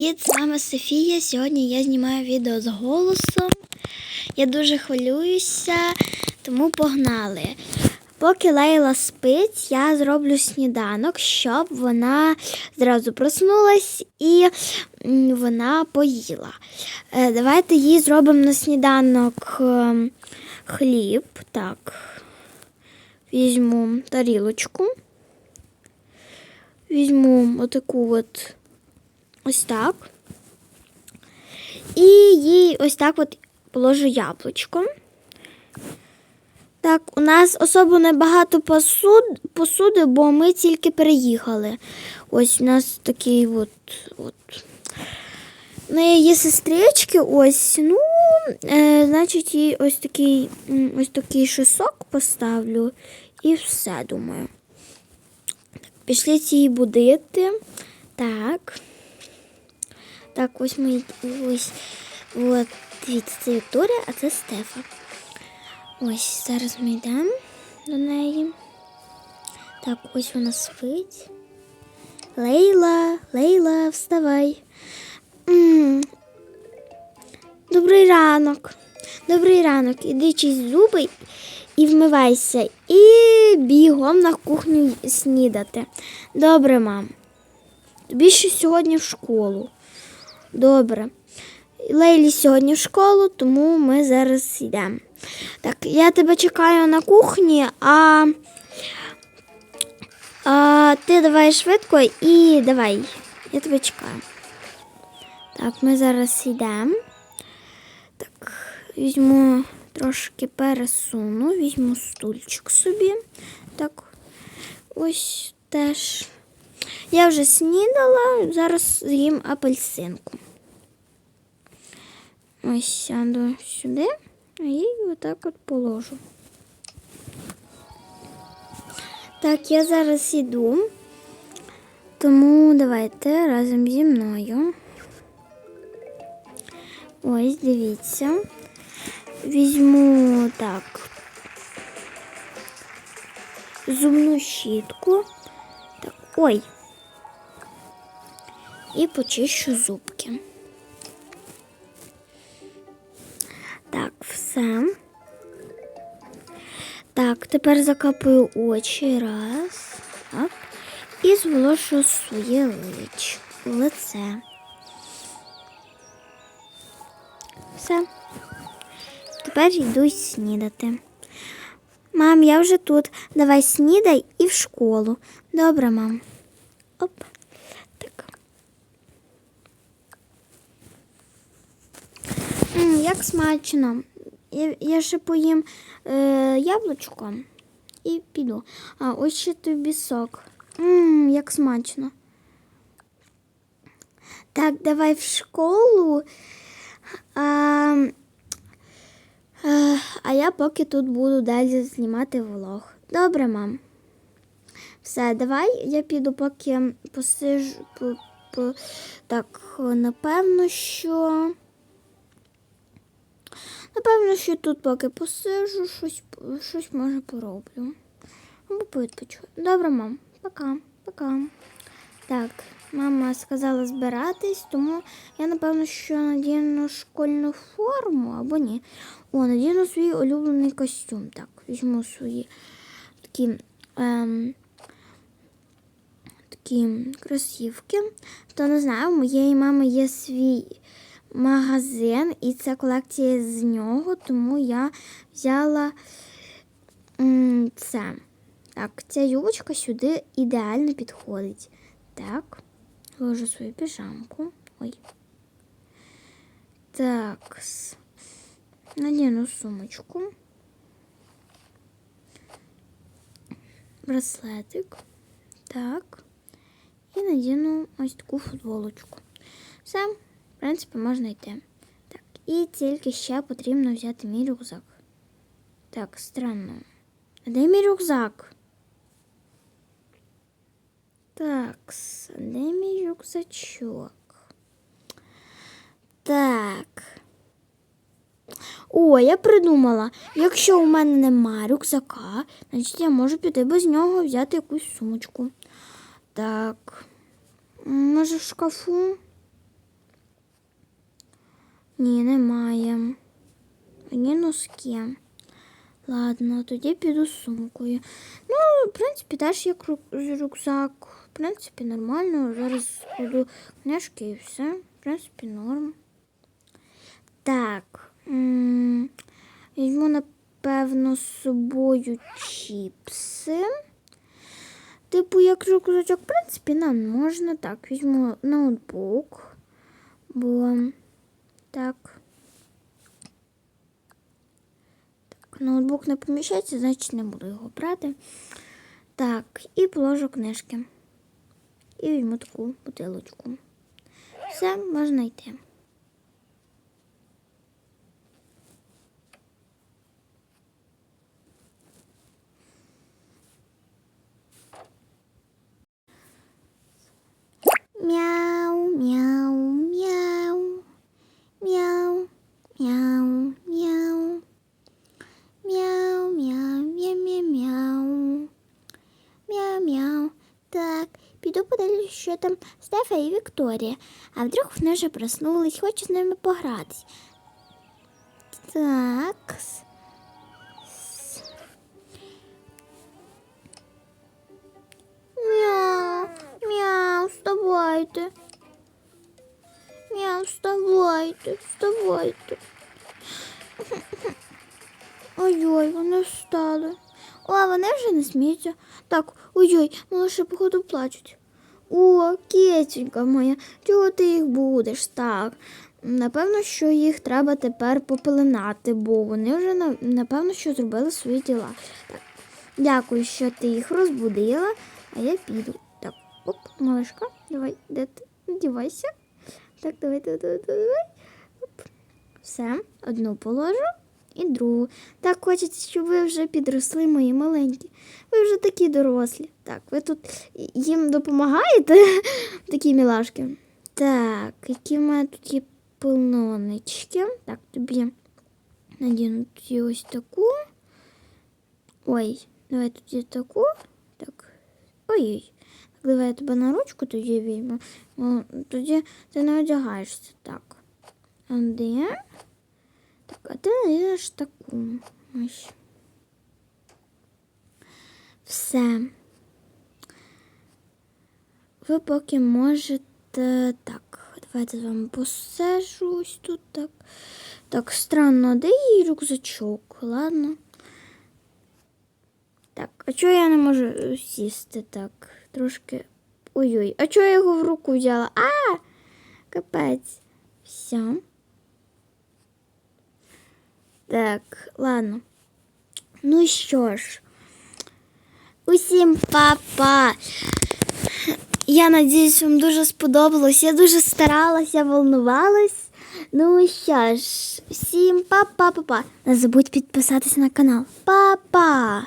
Привіт, з вами Софія. Сьогодні я знімаю відео з голосом. Я дуже хвилююся, тому погнали. Поки Лейла спить, я зроблю сніданок, щоб вона зразу проснулась і вона поїла. Е, Давайте їй зробимо на сніданок ем, хліб. Так. Візьму тарілочку. Візьму отаку от ось так. І їй ось так от положу яблучко. Так, у нас особо небагато посуд, посуди, бо ми тільки переїхали. Ось у нас такий от. от. У неї є сестрички, ось, ну, е, значить, їй ось такий, ось такий шисок поставлю і все, думаю. Пішліть її будити. Так. Так, ось ми ось. От, дивіться, це Вікторія, а це Стефа. Ось зараз ми йдемо до неї. Так, ось вона спить. Лейла, Лейла, вставай. м Добрий ранок. Добрий ранок. Іди чисть зуби і вмивайся. І бігом на кухню снідати. Добре, мам. Тобі ще сьогодні в школу. Добре. Лейлі сьогодні в школу, тому ми зараз йдемо. Так, я тебе чекаю на кухні, а, а ти давай швидко і давай. Я тебе чекаю. Так, ми зараз йдемо. Так, візьму трошки пересуну, візьму стульчик собі. Так, ось теж. Я вже снідала, зараз з'їм апельсинку. Ось сяду сюди і отак от положу. Так, я зараз іду, тому давайте разом зі мною. Ось, дивіться. Візьму так зубну щітку. Так, ой. І почищу зубки. Так, все. Так, тепер закапую очі. Раз. Так. І зголошу своє лице. Все. Тепер йду снідати. Мам, я вже тут. Давай снідай і в школу. Добре, мам. Оп. Так. М, як смачно. Я, я ще поїм е, яблучко і піду. А ось ще тобі сок. М, як смачно. Так, давай в школу. А, е, а я поки тут буду далі знімати влог. Добре, мам. Все, давай я піду, поки посижу. По, по, так, напевно, що. Напевно, що тут поки посижу, щось, щось може пороблю. Або повідпочу. Добре, мам. Пока, пока. Так, мама сказала збиратись, тому я, напевно, що надіну школьну форму або ні. О, надіну свій улюблений костюм. Так, візьму свої такі. Ем, такі кросівки. Хто не знає, у моєї мами є свій магазин, і це колекція з нього, тому я взяла це. Так, ця юбочка сюди ідеально підходить. Так, ложу свою піжамку. Ой. Так, надіну сумочку. Браслетик. Так. І надіну ось таку футболочку. Все, в принципі, можна йти. Так, і тільки ще потрібно взяти мій рюкзак. Так, странно. А де мій рюкзак? Так, де мій рюкзачок? Так. О, я придумала. Якщо у мене нема рюкзака, значить я можу піти без нього взяти якусь сумочку. Так. Може в шкафу? Ні, немає. Одні носки. Ладно, тоді піду з сумкою. Ну, в принципі, теж як рюкзак. В принципі, нормально. Зараз кладу книжки і все. В принципі, норм. Так. Візьму, напевно, з собою чіпси. Типу, як рюкзачок, в принципі, нам можна. Так, візьму ноутбук. Бо так. Так, ноутбук не поміщається, значить не буду його брати. Так, і положу книжки. І візьму таку бутилочку. Все, можна йти. Мяу, мяу, мяу мяу, мяу. Мяу, мяу, мяу, мяу, мяу. Мяу, мяу. Так, піду подивлюсь, що там Стефа і Вікторія. А вдруг вони вже проснулись, хочу з ними погратись. Так. Мяу, мяу, вставайте. Мяу, вставайте, вставайте. Ой-ой, вони встали. О, вони вже не сміються. Так, ой-ой, малыші, походу, плачуть. О, киценька моя, чого ти їх будеш? Так. Напевно, що їх треба тепер попеленати, бо вони вже напевно що зробили свої діла. Так. Дякую, що ти їх розбудила, а я піду. Так, оп, малышка, давай, де ти? Надівайся. Так, давай, давай, давай, давай. Оп. Все, одну положу і другу. Так хочеться, щоб ви вже підросли, мої маленькі. Ви вже такі дорослі. Так, ви тут їм допомагаєте, такі мілашки. Так, які в мене тут є полонички. Так, тобі надіну тоді ось таку. Ой, давай тоді таку. Так. Ой-ой. Давай я тебе на ручку тоді візьму. Тоді ти не одягаєшся. Так. Один. Так, а ти надінеш таку. Все. Ви поки можете. Так, давайте з вами посежу ось тут так. Так, странно, де її рюкзачок? Ладно. Так, а чого я не можу сісти так? Трошки. Ой-ой, а чого я його в руку взяла? А! Капець. Все. Так, ладно. Ну що ж. Усім па-па. Я надіюсь, вам дуже сподобалось. Я дуже старалася, волнувалась. Ну що ж, всім па-па-па-па. Не забудь підписатися на канал. Па-па!